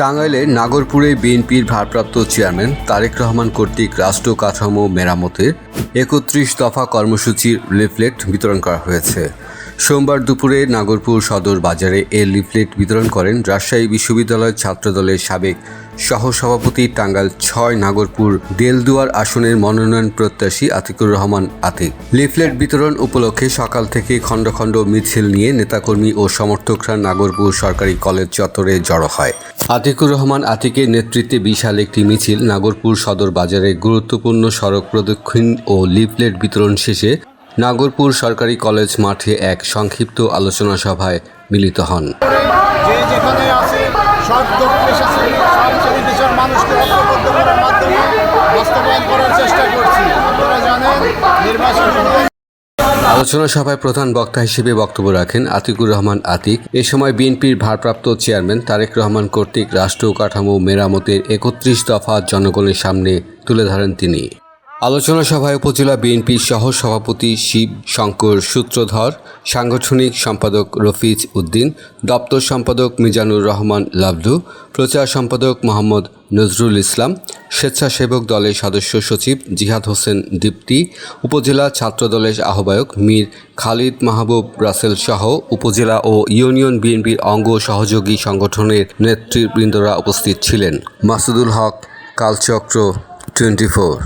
টাঙ্গাইলের নাগরপুরে বিএনপির ভারপ্রাপ্ত চেয়ারম্যান তারেক রহমান কর্তৃক রাষ্ট্র কাঠামো মেরামতের একত্রিশ দফা কর্মসূচির লিফলেট বিতরণ করা হয়েছে। সোমবার দুপুরে নাগরপুর সদর বাজারে এ লিফলেট বিতরণ করেন রাজশাহী বিশ্ববিদ্যালয় ছাত্রদলের সাবেক সহসভাপতি টাঙ্গাইল ছয়, নাগরপুর দেলদুয়ার আসনের মনোনয়ন প্রত্যাশী আতিকুর রহমান আতিক। লিফলেট বিতরণ উপলক্ষে সকাল থেকে খণ্ড খণ্ড মিছিল নিয়ে নেতাকর্মী ও সমর্থকরা নাগরপুর সরকারি কলেজ চত্বরে জড়ো হয়। আতিকুর রহমান আতিকের নেতৃত্বে বিশাল একটি মিছিল নাগরপুর সদর বাজারে গুরুত্বপূর্ণ সড়ক প্রদক্ষিণ ও লিফলেট বিতরণ শেষে নাগরপুর সরকারি কলেজ মাঠে এক সংক্ষিপ্ত আলোচনা সভায় মিলিত হন। যে যেখানে আছে, সব আলোচনা সভায় প্রধান বক্তা হিসেবে বক্তব্য রাখেন আতিকুর রহমান আতিক। এ সময় বিএনপির ভারপ্রাপ্ত চেয়ারম্যান তারেক রহমান কর্তৃক রাষ্ট্র কাঠামো মেরামতের একত্রিশ দফা জনগণের সামনে তুলে ধরেন তিনি। আলোচনা সভায় উপজেলা বিএনপির সহ সভাপতি শিব শঙ্কর সূত্রধর, সাংগঠনিক সম্পাদক রফিজ উদ্দিন, দপ্তর সম্পাদক মিজানুর রহমান লাবলু, প্রচার সম্পাদক মোহাম্মদ নজরুল ইসলাম, স্বেচ্ছাসেবক দলের সদস্য সচিব জিহাদ হোসেন দীপ্তি, উপজেলা ছাত্রদলের আহ্বায়ক মীর খালিদ মাহবুব রাসেল সহ উপজেলা ও ইউনিয়ন বিএনপির অঙ্গ সহযোগী সংগঠনের নেতৃবৃন্দরা উপস্থিত ছিলেন। Masudul Haque, Kalchakra twenty four